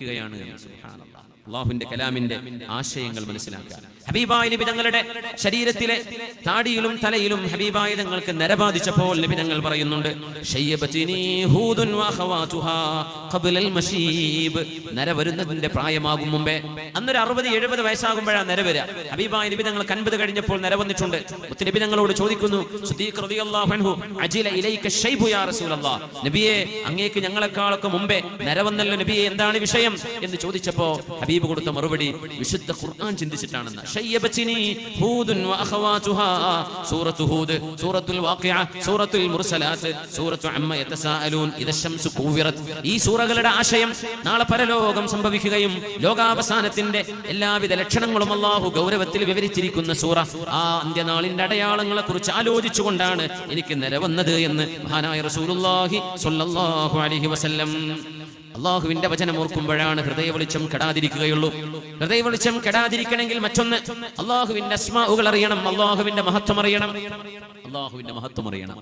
ാണ് അള്ളാഹുവിന്റെ കലാമിന്റെ ആശയങ്ങൾ മനസ്സിലാക്കുക. ഹബീബായ നിബിതങ്ങളുടെ ശരീരത്തിലെ താടിയിലും തലയിലും ഹബീബായ തങ്ങൾക്ക് നരബാധിച്ചപ്പോൾ നിബിതങ്ങൾ പറയുന്നുണ്ട്. നര വരുന്നതിന്റെ പ്രായമാകും മുമ്പേ അന്നൊരു അറുപത് എഴുപത് വയസ്സാകുമ്പോഴാണ് നര വരിക ഹബീബായ നിബിതങ്ങൾക്ക് അൻപത് കഴിഞ്ഞപ്പോൾ നര വന്നിട്ടുണ്ട്. ലിപിതങ്ങളോട് ചോദിക്കുന്നു നബിയെ അങ്ങേക്ക് ഞങ്ങളെക്കാളൊക്കെ മുമ്പേ നര വന്നല്ലോ നബിയെ എന്താണ് വിഷയം? എന്ന് ചോദിച്ചപ്പോ ഹബീബ് കൊടുത്ത മറുപടി വിശുദ്ധ ഖുർആൻ ചിന്തിച്ചിട്ടാണെന്ന്. ഈ സൂറകളുടെ ആശയം നാളെ പരലോകം സംഭവിക്കുകയും ലോകാവസാനത്തിന്റെ എല്ലാവിധ ലക്ഷണങ്ങളും അല്ലാഹു ഗൗരവത്തിൽ വിവരിച്ചിരിക്കുന്ന സൂറ. ആ അന്ത്യനാളിന്റെ അടയാളങ്ങളെ കുറിച്ച് ആലോചിച്ചുകൊണ്ടാണ് എനിക്ക് നിരവന്നത് എന്ന് മഹാനായ റസൂലുള്ളാഹി സ്വല്ലല്ലാഹു അലൈഹി വസല്ലം അള്ളാഹുവിന്റെ വചനം ഓർക്കുമ്പോഴാണ് ഹൃദയ വെളിച്ചം കെടാതിരിക്കുകയുള്ളൂ. ഹൃദയ വെളിച്ചം കെടാതിരിക്കണമെങ്കിൽ മറ്റൊന്ന് അള്ളാഹുവിന്റെ അസ്മാവുകൾ അറിയണം അള്ളാഹുവിന്റെ മഹത്വം അറിയണം. അള്ളാഹുവിന്റെ മഹത്വം അറിയണം.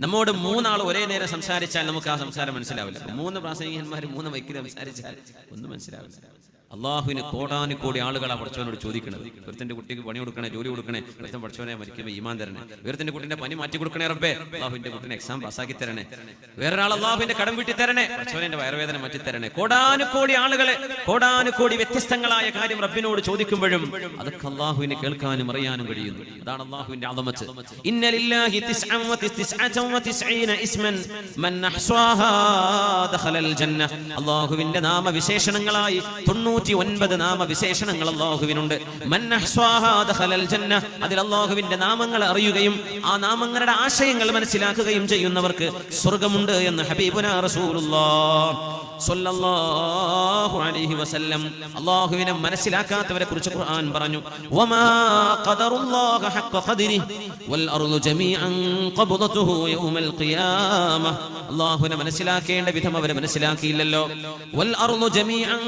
നമ്മോട് മൂന്നാൾ ഒരേ നേരം സംസാരിച്ചാൽ നമുക്ക് ആ സംസാരം മനസ്സിലാവില്ല. മൂന്ന് പ്രാസംഗികന്മാർ മൂന്ന് വൈക്കിൽ സംസാരിച്ചാൽ ഒന്നും മനസ്സിലാവില്ല. അള്ളാഹുവിന് കോടാനുകോടി ആ പഠിച്ചവനോട് ചോദിക്കുന്നത് ഒരുത്തന്റെ കുട്ടിക്ക് പണി കൊടുക്കണേ ജോലി കൊടുക്കണേ ഒരുത്തൻ പഠിച്ചവനെ മരിക്കുമ്പോൾ ഈമാൻ തരണേ. വേറത്തിന്റെ കുട്ടിന്റെ പനി മാറ്റി കൊടുക്കണേ റബ്ബേ. അള്ളാഹുവിന്റെ കുട്ടിനെ എക്സാം പാസ്സാക്കി തരണേ. വേറൊരാൾ അള്ളാഹുവിന്റെ കടം വീട്ടി തരണേ. പഠിച്ചവനെ വയറുവേദന മാറ്റി തരണേ. കോടാനുകോടി ആളുകളെ കോടാനുകോടി വ്യത്യസ്തങ്ങളായ കാര്യം റബ്ബിനോട് ചോദിക്കുമ്പോഴും അതൊക്കെ അള്ളാഹുവിനെ കേൾക്കാനും അറിയാനും കഴിയുന്നു. അതാണ് അള്ളാഹുവിന്റെ ആദമത്ത് ഇന്നലില്ലാഹി അള്ളാഹുവിന്റെ നാമവിശേഷണങ്ങളായി തൊണ്ണൂറ്റി ഒൻപത് നാമവിശേഷണങ്ങൾ അള്ളാഹുവിനുണ്ട്. അതിൽ അള്ളാഹുവിന്റെ നാമങ്ങൾ അറിയുകയും ആ നാമങ്ങളുടെ ആശയങ്ങൾ മനസ്സിലാക്കുകയും ചെയ്യുന്നവർക്ക് സ്വർഗമുണ്ട് എന്ന് ഹബീബുന റസൂലുള്ളാഹ് സ്വല്ലല്ലാഹു അലൈഹി വസല്ലം. അള്ളാഹുവിനെ മനസ്സിലാക്കാത്തവരെ കുറിച്ച് ഖുർആൻ പറഞ്ഞു. വമാ വൽ അർദു ജമീഅൻ യൗമൽ ഖിയാമ. മനസ്സിലാക്കേണ്ട വിധം അവരെ മനസ്സിലാക്കിയില്ലല്ലോ. വൽ അർദു ജമീഅൻ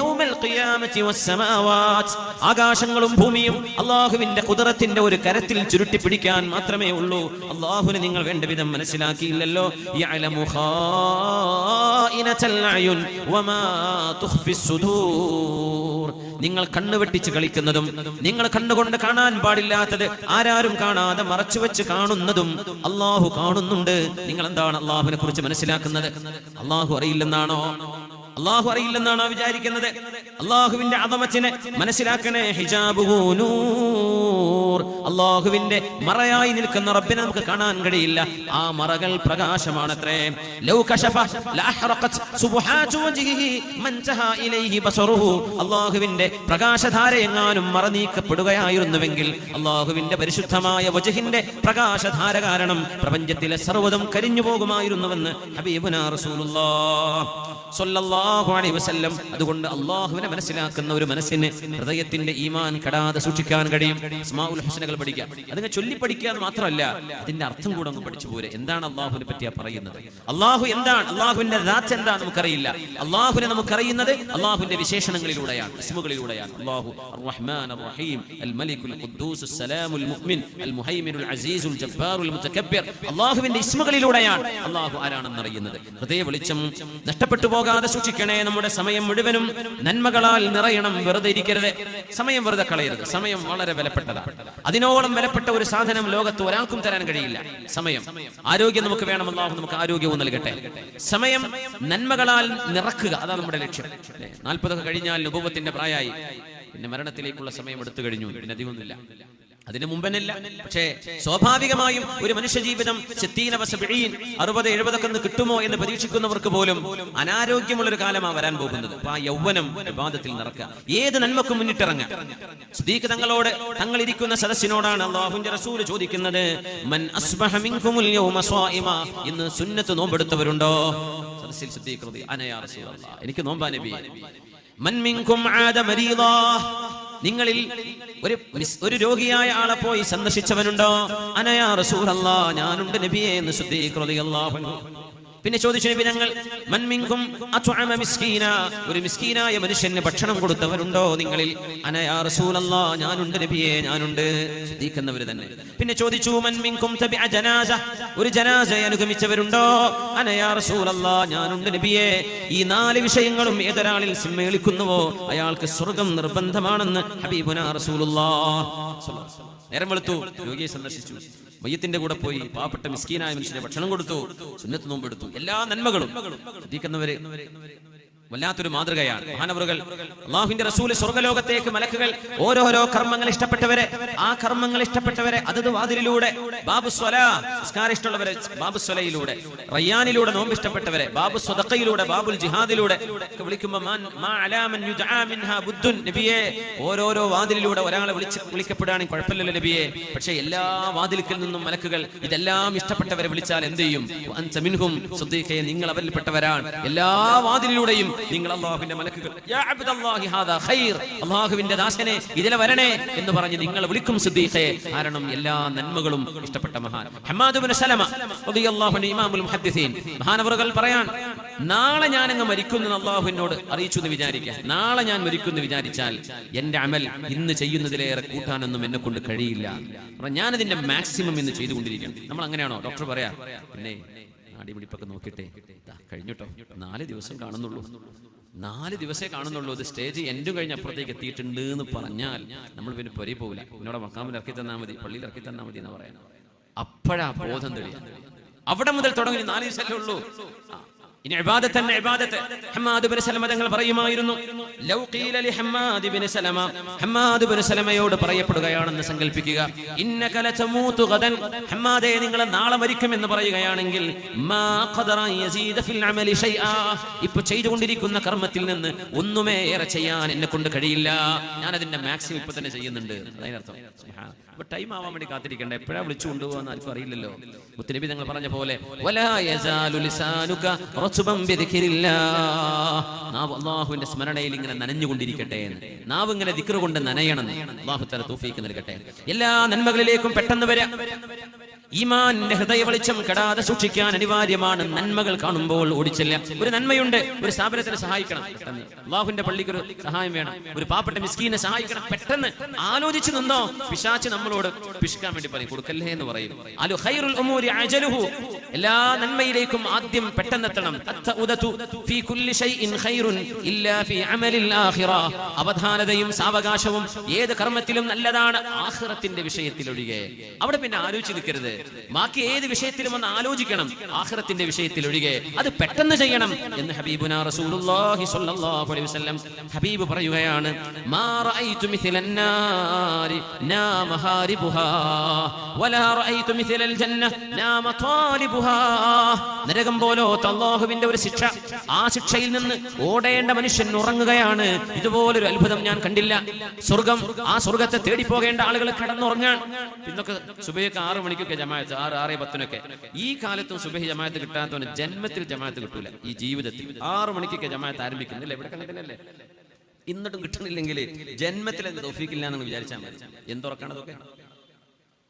യൗമൽ ആകാശങ്ങളും ഭൂമിയും അള്ളാഹുവിന്റെ കുതിരത്തിന്റെ ഒരു കരത്തിൽ ചുരുട്ടി പിടിക്കാൻ മാത്രമേ ഉള്ളൂ. അള്ളാഹുവിനെ നിങ്ങൾ വേണ്ട വിധം മനസ്സിലാക്കിയില്ലല്ലോ. യഅലമു നിങ്ങൾ കണ്ണു വെട്ടിച്ച് കളിക്കുന്നതും നിങ്ങൾ കണ്ണുകൊണ്ട് കാണാൻ പാടില്ലാത്തത് ആരാരും കാണാതെ മറച്ചു വെച്ച് കാണുന്നതും അള്ളാഹു കാണുന്നുണ്ട്. നിങ്ങൾ എന്താണ് അള്ളാഹുവിനെ കുറിച്ച് മനസ്സിലാക്കുന്നത്? അള്ളാഹു അറിയില്ലെന്നാണോ? അള്ളാഹു അറിയില്ലെന്നാണോ വിചാരിക്കുന്നത്? അള്ളാഹുവിന്റെ അതമച്ചിനെ മനസ്സിലാക്കണേ ഹിജാബുഹു നൂർ. അള്ളാഹുവിന്റെ മറയായി നിൽക്കുന്ന റബ്ബിനെ നമുക്ക് കാണാൻ കഴിയില്ല. ആ മറകൾ പ്രകാശമാണത്രേ. അള്ളാഹുവിന്റെ പ്രകാശധാര എങ്ങാനും മറനീക്കപ്പെടുകയായിരുന്നുവെങ്കിൽ അള്ളാഹുവിന്റെ പരിശുദ്ധമായ വജഹിന്റെ പ്രകാശധാര കാരണം പ്രപഞ്ചത്തിലെ സർവതും കരിഞ്ഞു പോകുമായിരുന്നുവെന്ന് വസല്ലം. അതുകൊണ്ട് അള്ളാഹുവിനെ മനസ്സിലാക്കുന്ന ഒരു മനസ്സിന് ഹൃദയത്തിന്റെ ഈമാൻ കടാതെ സൂക്ഷിക്കാൻ കഴിയും. ഇസ്മാഉൽ ഹുസ്നകൾ പഠിക്കാം. അതിനെ ചൊല്ലി പഠിക്കുക മാത്രമല്ല അതിന്റെ അർത്ഥം കൂടെ ഒന്ന് പഠിച്ചു പോരെ. എന്താണ് അള്ളാഹുവിനെ പറ്റിയാ പറയുന്നത്? അള്ളാഹു എന്താണ്? അള്ളാഹുവിന്റെ ദാത്ത് എന്താ നമുക്കറിയില്ല. അള്ളാഹുവിനെ നമുക്കറിയുന്നത് അള്ളാഹുവിന്റെ വിശേഷണങ്ങളിലൂടെയാണ് ഇസ്മുകളിലൂടെയാണ്. അള്ളാഹു റഹ്മാൻ റഹീം അൽ മലിക്കുൽ ഖുദ്ദൂസ് സലാമുൽ മുഅ്മിൻ അൽ മുഹൈമിനുൽ അസീസുൽ ജബ്ബാറുൽ മുതകബ്ബിർ അള്ളാഹുവിന്റെ ഇസ്മുകളിലൂടെയാണ് അള്ളാഹു ആരാണെന്ന് അറിയുന്നത് ഹൃദയ വെളിച്ചം നഷ്ടപ്പെട്ടു പോകാതെ സൂക്ഷിക്കണേ നമ്മുടെ സമയം മുഴുവനും. നന്മകളാൽ നിറയണം വെറുതെ ഇരിക്കരുത്. സമയം വെറുതെ കളയരുത്. സമയം വളരെ വിലപ്പെട്ടതാണ്. അതിനോളം വിലപ്പെട്ട ഒരു സാധനം ലോകത്ത് ഒരാൾക്കും തരാൻ കഴിയില്ല. സമയം. ആരോഗ്യം നമുക്ക് വേണം അള്ളാഹു നമുക്ക് ആരോഗ്യവും നൽകട്ടെ. സമയം നന്മകളാൽ നിറക്കുക അതാണ് നമ്മുടെ ലക്ഷ്യം? നാൽപ്പതൊക്കെ കഴിഞ്ഞാൽ ഉപവത്തിന്റെ പ്രായമായി. പിന്നെ മരണത്തിലേക്കുള്ള സമയം എടുത്തു കഴിഞ്ഞു. പിന്നെ അധികമൊന്നുമില്ല. അതിന് മുമ്പനല്ല പക്ഷേ സ്വാഭാവികമായും ഒരു മനുഷ്യ ജീവിതം അറുപത് എഴുപതൊക്കെ ഒന്ന് കിട്ടുമോ എന്ന് പ്രതീക്ഷിക്കുന്നവർക്ക് പോലും അനാരോഗ്യമുള്ള ഒരു കാലമാണ് വരാൻ പോകുന്നത് ആ യൗവനം വിവാദത്തിൽ നടക്കുക ഏത് നന്മക്കും മുന്നിട്ടിറങ്ങാം സുദീഖ് തങ്ങളോട് തങ്ങൾ ഇരിക്കുന്ന സദസ്സിനോടാണ് റസൂൽ ചോദിക്കുന്നത് മൻ അസ്ബഹ യൗമ സ്വായിമ ഇന്ന് സുന്നത്ത് നോമ്പെടുത്തവരുണ്ടോ റളിയ എനിക്ക് നോമ്പാ നബി മൻ ആദ നിങ്ങളിൽ ഒരു ഒരു രോഗിയായ ആളെ പോയി സന്ദർശിച്ചവനുണ്ടോ? അനയാ റസൂലല്ലാ ഞാനുണ്ട് നബിയെ എന്ന് ശുദ്ധീകൃതി അൻഹു. പിന്നെ ചോദിച്ചു നബി ഞങ്ങൾ മൻമിങ്കും ഒരു മിസ്കീനായ മനുഷ്യന് ഭക്ഷണം കൊടുത്തവരുണ്ടോ നിങ്ങളിൽ? അനയാ ഞാനുണ്ട് നബിയെ ഞാനുണ്ട്. സിദ്ദീഖ് തന്നെ. പിന്നെ ചോദിച്ചു മൻമിങ്കും ജനാസ? ഒരു ജനാസയെ അനുഗമിച്ചവരുണ്ടോ? അനയാ ഞാനുണ്ട് നബിയെ. ഈ നാല് വിഷയങ്ങളും ഏതൊരാളിൽ സിമ്മേളിക്കുന്നുവോ? അയാൾക്ക് സ്വർഗം നിർബന്ധമാണെന്ന് റസൂലുള്ളാ. നേരം വെളുത്തു. രോഗിയെ സന്ദർശിച്ചു. മയ്യത്തിന്റെ കൂടെ പോയി പാവപ്പെട്ട മിസ്കീനായ മനുഷ്യനെ ഭക്ഷണം കൊടുത്തു സുന്നത്ത് നോമ്പെടുത്തു. എല്ലാ നന്മകളും ശ്രദ്ധിക്കുന്നവര്. വല്ലാത്തൊരു മാതൃകയാണ്. മഹാനവറുകൾ അള്ളാഹുവിന്റെ റസൂൽ സ്വർഗലോകത്തേക്ക് മലക്കുകൾ ഓരോരോ കർമ്മങ്ങൾ ഇഷ്ടപ്പെട്ടവരെ ആ കർമ്മങ്ങൾ ഇഷ്ടപ്പെട്ടവരെ അതത് വാതിലിലൂടെ ബാബു സ്വല നിസ്കാരം ഇഷ്ടമുള്ളവരെ ബാബു സ്വലയിലൂടെ റയ്യാനിലൂടെ നോമ്പ് ഇഷ്ടപ്പെട്ടവരെ ബാബു സ്വതക്കയിലൂടെ ബാബുൽ ജിഹാദിലൂടെ വിളിക്കുമ്പോൾ നബിയെ ഓരോരോ വാതിലിലൂടെ ഒരാളെ വിളിച്ച് വിളിക്കപ്പെടുകയാണെങ്കിൽ കുഴപ്പമില്ലല്ലോ നബിയെ. പക്ഷേ എല്ലാ വാതിലിക്കൽ നിന്നും മലക്കുകൾ ഇതെല്ലാം ഇഷ്ടപ്പെട്ടവരെ വിളിച്ചാൽ എന്ത് ചെയ്യും? നിങ്ങൾ അവരിൽപ്പെട്ടവരാണ്. എല്ലാ വാതിലിലൂടെയും നിങ്ങൾ അള്ളാഹുവിന്റെ മലക്കുകൾ. അള്ളാഹുവിന്റെ ദാസനെ ഇതിലെ വരണേ എന്ന് പറഞ്ഞ് നിങ്ങൾ വിളിക്കും സിദ്ദീഖേ. കാരണം എല്ലാ നന്മകളും ഇഷ്ടപ്പെട്ട മഹാൻ. ഹമ്മാദ് ഇബ്നു സലമ ഇമാമുൽ മുഹദ്ദിസീൻ. മഹാനവറുകൾ പറയാൻ നാളെ ഞാൻ അങ്ങ് മരിക്കുന്നു അള്ളാഹുവിനോട് അറിയിച്ചു എന്ന് വിചാരിക്കുക നാളെ ഞാൻ മരിക്കുന്നു വിചാരിച്ചാൽ എന്റെ അമൽ ഇന്ന് ചെയ്യുന്നതിലേറെ കൂട്ടാനൊന്നും എന്നെ കൊണ്ട് കഴിയില്ല. ഞാനതിന്റെ മാക്സിമം ഇന്ന് ചെയ്തുകൊണ്ടിരിക്കണം നമ്മൾ അങ്ങനെയാണോ? ഡോക്ടർ പറയാ. പിന്നെ അടിപിടിപ്പൊക്കെ നോക്കിട്ടെ കഴിഞ്ഞിട്ടോ. നാല് ദിവസം കാണുന്നുള്ളൂ. നാല് ദിവസേ കാണുന്നുള്ളൂ. ഇത് സ്റ്റേജ് എന്റെ കഴിഞ്ഞ് അപ്പുറത്തേക്ക് എത്തിയിട്ടുണ്ട് എന്ന് പറഞ്ഞാൽ നമ്മൾ പിന്നെ പൊരി പോകില്ല എന്നോട് മക്കാമിൽ ഇറക്കി തന്നാൽ മതി പള്ളിയിൽ ഇറക്കി തന്നാൽ മതി എന്ന് പറയാൻ അപ്പോഴാ ബോധം തെളിയാ അവിടെ മുതൽ തുടങ്ങി നാല് ദിവസമല്ലേ ഉള്ളൂ. ഇനി ഇബാദത്ത് തന്നെ ഇബാദത്ത്. ഹമ്മാദ് ബിൻ സലമ തങ്ങൾ പറയുമായിരുന്നു ലൗ ഖീല ലി Hammad bin Salama. Hammad bin സലമയോട് പറയപ്പെടുകയാണെന്ന് സങ്കൽപ്പിക്കുക. ഇന്നക ലതമൂതു ഗദൻ. ഹമ്മാദേ നിങ്ങൾ നാളെ മരിക്കും എന്ന് പറയുകയാണെങ്കിൽ മാ ഖദറ യസീദ ഫിൽ അമലി ഷൈആ. ഇപ്പൊ ചെയ്തുകൊണ്ടിരിക്കുന്ന കർമ്മത്തിൽ നിന്ന് ഒന്നുമേ ഏറെ ചെയ്യാൻ എന്നെ കൊണ്ട് കഴിയില്ല. ഞാൻ അതിന്റെ മാക്സിമം ഇപ്പൊ തന്നെ ചെയ്യുന്നുണ്ട്. അതിനർത്ഥം. അപ്പൊ ടൈം ആവാൻ വേണ്ടി കാത്തിരിക്കണ്ട. എപ്പോഴാ വിളിച്ചു കൊണ്ടുപോകാന്ന് ആർക്കും അറിയില്ലല്ലോ. മുത്തനബി തങ്ങൾ പറഞ്ഞ പോലെ വലാ ലിസാനുക. നാവ് അള്ളാഹുവിന്റെ സ്മരണയിൽ ഇങ്ങനെ നനഞ്ഞുകൊണ്ടിരിക്കട്ടെ എന്ന്. നാവ് ഇങ്ങനെ ദിക്ർ കൊണ്ട് നനയണം അള്ളാഹു തല തൗഫീക്ക് നൽകട്ടെ. എല്ലാ നന്മകളിലേക്കും പെട്ടെന്ന് വരാം. ഈമാന്റെ ഹൃദയ വെളിച്ചം കെടാതെ സൂക്ഷിക്കാൻ അനിവാര്യമാണ് നന്മകൾ കാണുമ്പോൾ ഓടിച്ചെല്ല ഒരു നന്മയുണ്ട് ഒരു സ്ഥാപനത്തിനെ സഹായിക്കണം അള്ളാഹുവിന്റെ പള്ളിക്ക് ഒരു സഹായം വേണം. ഒരു പാവപ്പെട്ട മിസ്കീനെ സഹായിക്കണം പെട്ടെന്ന്. ആലോചിച്ച് നിന്നോ? പിശാച്ച് നമ്മളോട് പിശുക്കാൻ വേണ്ടി പറയും. കൊടുക്കല്ലേ എന്ന് പറയും. അലു ഹൈറുൽ ഉമൂരി അജലുഹു. എല്ലാ നന്മയിലേക്കും ആദ്യം പെട്ടെന്നെത്തണം. അവധാനതയും സാവകാശവും ഏത് കർമ്മത്തിലും നല്ലതാണ് ആഹ്റത്തിന്റെ വിഷയത്തിലൊഴികെ. അവിടെ പിന്നെ ആലോചിച്ച് നിൽക്കരുത്. ബാക്കി ഏത് വിഷയത്തിലും ഒന്ന് ആലോചിക്കണം. ആഹ്റത്തിന്റെ വിഷയത്തിൽ ഒഴികെ അത് പെട്ടെന്ന് ചെയ്യണം. എന്ന് ഹബീബുന റസൂലുള്ളാഹി സ്വല്ലല്ലാഹു അലൈഹി വസല്ലം ഹബീബ് പറയുകയാണ് മാ റഅയ്തു മിഥലൻ നാരി വലാ റഅയ്തു മിഥലൽ ജന്ന നാമ ത്വാലിബുഹാ നരകം പോലോത്ത അല്ലാഹുവിന്റെ ഒരു ശിക്ഷ. ആ ശിക്ഷയിൽ നിന്ന് ഓടേണ്ട മനുഷ്യൻ ഉറങ്ങുകയാണ്. ഇതുപോലൊരു അത്ഭുതം ഞാൻ കണ്ടില്ല. സ്വർഗം ആ സ്വർഗത്തെ തേടി പോകേണ്ട ആളുകൾ കിടന്നുറങ്ങാൻ. ഇന്നൊക്കെ സുബൈക്ക് ആറ് മണിക്കൊക്കെ ജമാഅത്ത് ആറ് ആറ് പത്തിനൊക്കെ. ഈ കാലത്തും സുബഹി ജമാഅത്ത് കിട്ടാത്തവന് ജന്മത്തിൽ ജമാഅത്ത് കിട്ടൂല. ഈ ജീവിതത്തിൽ ആറ് മണിക്കൊക്കെ ജമാഅത്ത് ആരംഭിക്കുന്നില്ല. ഇവിടെ കണ്ടില്ലല്ലേ എന്നിട്ടും കിട്ടുന്നില്ലെങ്കിൽ ജന്മത്തിൽ എന്ത് തോഫിക്കില്ല എന്ന് വിചാരിച്ചാൽ മതി. എന്തുറക്കണതൊക്കെ?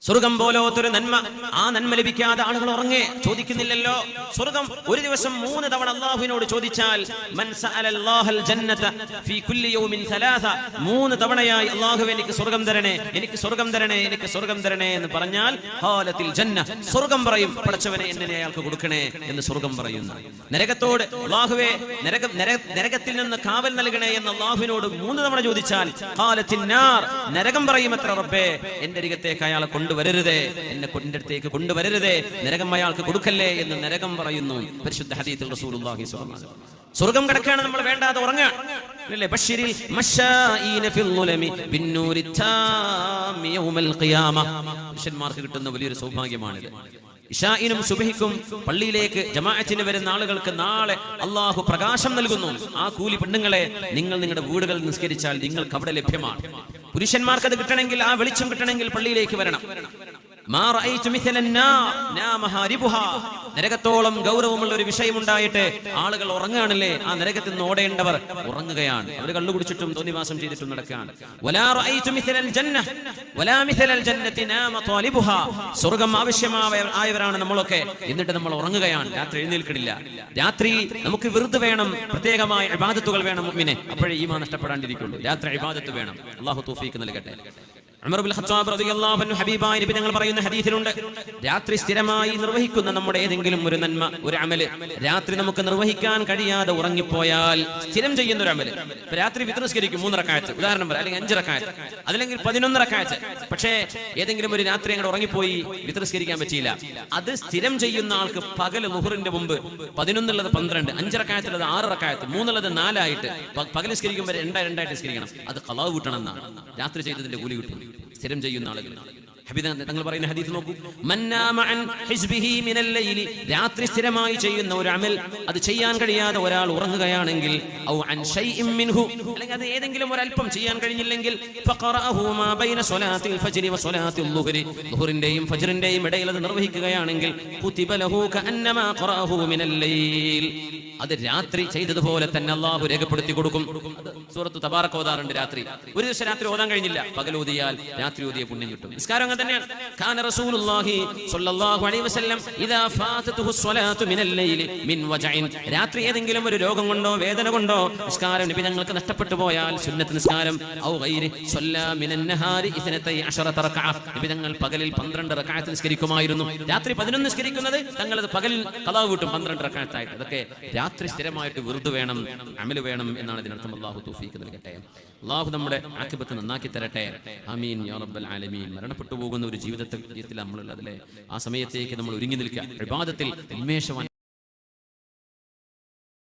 സ്വർഗം പോലോത്തൊരു നന്മ. ആ നന്മ ലഭിക്കാതെ ആളുകൾ ഉറങ്ങേ ചോദിക്കുന്നില്ലല്ലോ. സ്വർഗം ഒരു ദിവസം മൂന്ന് തവണ അള്ളാഹുവിനോട് ചോദിച്ചാൽ മൂന്ന് തവണയായി അള്ളാഹു എനിക്ക് സ്വർഗം തരണേ എനിക്ക് സ്വർഗം തരണേ എനിക്ക് സ്വർഗം തരണേ എന്ന് പറഞ്ഞാൽ ഹാലത്തിൽ ജന്ന. സ്വർഗം പറയും പഠിച്ചവനെ എന്നെ അയാൾക്ക് കൊടുക്കണേ എന്ന് സ്വർഗം പറയുന്നു. നരകത്തോട് അള്ളാഹുവെ നരക നരകത്തിൽ നിന്ന് കാവൽ നൽകണേ എന്ന് അള്ളാഹുവിനോട് മൂന്ന് തവണ ചോദിച്ചാൽ ഹാലത്തിൽ നരകം പറയും എത്ര റബ്ബേ എന്റെ അരികത്തേക്ക് അയാളെ കൊണ്ടുവരരുതേ. എന്നെ കൊണ്ടിന്റെ അടുത്തേക്ക് കൊണ്ടുവരരുതേ. നരകം അയാൾക്ക് കൊടുക്കല്ലേ എന്ന് നരകം പറയുന്നു. പരിശുദ്ധ ഹദീത്തിൽ റസൂലുള്ളാഹി സ്വല്ലല്ലാഹു അലൈഹി വസല്ലം. സ്വർഗം കിടക്കാണ് നമ്മൾ വേണ്ടാതെ ഉറങ്ങുക. പുരുഷന്മാർക്ക് കിട്ടുന്ന വലിയൊരു സൗഭാഗ്യമാണിത്. ഇഷായിനും സുബഹിക്കും പള്ളിയിലേക്ക് ജമാഅത്തിന് വരുന്ന ആളുകൾക്ക് നാളെ അള്ളാഹു പ്രകാശം നൽകുന്നു. ആ കൂലി പെണ്ണുങ്ങളെ നിങ്ങൾ നിങ്ങളുടെ വീടുകൾ നിസ്കരിച്ചാൽ നിങ്ങൾക്ക് അവിടെ ലഭ്യമാണ്. പുരുഷന്മാർക്ക് അത് കിട്ടണമെങ്കിൽ ആ വെളിച്ചം കിട്ടണമെങ്കിൽ പള്ളിയിലേക്ക് വരണം. നരകത്തോളം ഗൗരവമുള്ള ഒരു വിഷയമുണ്ടായിട്ട് ആളുകൾ ഉറങ്ങുകയാണല്ലേ ആ നരകത്തിൽ നിന്ന് ഓടേണ്ടവർ ഉറങ്ങുകയാണ്. അവർ കള്ളു കുടിച്ചിട്ടും തോന്നിവാസം ചെയ്തിട്ടും നടക്കുകയാണ്. സ്വർഗം ആവശ്യമായവരാണ് നമ്മളൊക്കെ. എന്നിട്ട് നമ്മൾ ഉറങ്ങുകയാണ്. രാത്രി എഴുന്നേൽക്കണില്ല. രാത്രി നമുക്ക് വെറുതെ വേണം പ്രത്യേകമായ ഇബാദത്തുകൾ വേണം മുമ്മിനെ അപ്പോഴേ ഈ മാ നഷ്ടപ്പെടാണ്ടിരിക്കുള്ളൂ. രാത്രി ഇബാദത്ത് വേണം. അള്ളാഹു തൂഫീക്ക് നൽകട്ടെ. ഹബീബായ നബി പറയുന്ന രാത്രി സ്ഥിരമായി നിർവഹിക്കുന്ന നമ്മുടെ ഏതെങ്കിലും ഒരു നന്മ ഒരു അമൽ രാത്രി നമുക്ക് നിർവഹിക്കാൻ കഴിയാതെ ഉറങ്ങിപ്പോയാൽ സ്ഥിരം ചെയ്യുന്ന ഒരു അമൽ. രാത്രി വിത്രസ്കരിക്കും മൂന്ന് റക്കായത്ത് ഉദാഹരണം പറയാം അല്ലെങ്കിൽ അഞ്ച് അല്ലെങ്കിൽ അതല്ലെങ്കിൽ പതിനൊന്ന് റക്കായത്ത്. പക്ഷേ ഏതെങ്കിലും ഒരു രാത്രി അങ്ങോട്ട് ഉറങ്ങിപ്പോയി വിത്രസ്കരിക്കാൻ പറ്റിയില്ല. അത് സ്ഥിരം ചെയ്യുന്ന ആൾക്ക് പകൽ മുഹുറിന്റെ മുമ്പ് പതിനൊന്നുള്ളത് പന്ത്രണ്ട് അഞ്ച് ആറിറക്കാഴ്ച മൂന്നുള്ളത് നാലായിട്ട് പകൽ നിസ്കരിക്കുമ്പോൾ രണ്ടായി രണ്ടായിട്ട് സ്കരിക്കണം അത് കളവ് കിട്ടണം എന്നാണ് രാത്രി ചെയ്തതിന്റെ കൂലി കിട്ടും. സ്ഥിരം ചെയ്യുന്ന ആളുകൾ. തങ്ങൾ പറയുന്ന ഹദീസ് നോക്കൂ. രാത്രി സ്ഥിരമായി ചെയ്യുന്ന ഒരു അമൽ അത് ചെയ്യാൻ കഴിയാതെ ഒരാൾ ഉറങ്ങുകയാണെങ്കിൽ അല്ലെങ്കിൽ അത് ഏതെങ്കിലും ഒരു അല്പം ചെയ്യാൻ കഴിഞ്ഞില്ലെങ്കിൽ ഇടയിൽ അത് നിർവഹിക്കുകയാണെങ്കിൽ മിനൽ അത് രാത്രി ചെയ്തതുപോലെ തന്നെ അള്ളാഹു രേഖപ്പെടുത്തി കൊടുക്കും. സൂറത്ത് തബാറക്ക് ഓതാറുണ്ട് രാത്രി. ഒരു ദിവസം രാത്രി ഓതാൻ കഴിഞ്ഞില്ല. പകൽ ഓതിയാൽ രാത്രി ഊതിയ പുണ്യം കിട്ടും. നിസ്കാരം അങ്ങനെ തന്നെയാണ്. കാന റസൂലുള്ളാഹി സ്വല്ലല്ലാഹു അലൈഹി വസല്ലം ഇദാ ഫാതതുഹു സ്വലാത്തു മിനൽ ലൈലി മിൻ വജഇൻ. രാത്രി ഏതെങ്കിലും ഒരു രോഗം കൊണ്ടോ വേദന കൊണ്ടോ നിസ്കാരം നബി ഞങ്ങൾക്ക് നഷ്ടപ്പെട്ടു പോയാൽ സുന്നത്ത് നിസ്കാരം. ഔ ഗൈരി സ്വല്ലാ മിനൻ നഹാരി ഇത്നതൈ അശറത റക്അ നബി ഞങ്ങൾ പകലിൽ 12 റക്അത്ത് നിസ്കരിക്കുമായിരുന്നു. രാത്രി 11 നിസ്കരിക്കുന്നത് തങ്ങൾ അത് പകലിൽ ഖലാ കൂട്ടും 12 റക്അത്തായിട്ട് അതൊക്കെ രാത്രി സ്ഥിരമായിട്ട് വെറുതെ വേണം അമൽ വേണം എന്നാണ് ഇതിനർത്ഥം. അള്ളാഹു തൂഫീക്ക് നൽകട്ടെ. അള്ളാഹു നമ്മുടെ ആക്കിപത്ത് നന്നാക്കി തരട്ടെ. അമീൻ യോറബൽ ആലമീൻ. മരണപ്പെട്ടു പോകുന്ന ഒരു ജീവിതത്തിൽ നമ്മളുള്ളതിലെ ആ സമയത്തേക്ക് നമ്മൾ ഒരുങ്ങി നിൽക്കുക. വിവാദത്തിൽ ഉന്മേഷവാൻ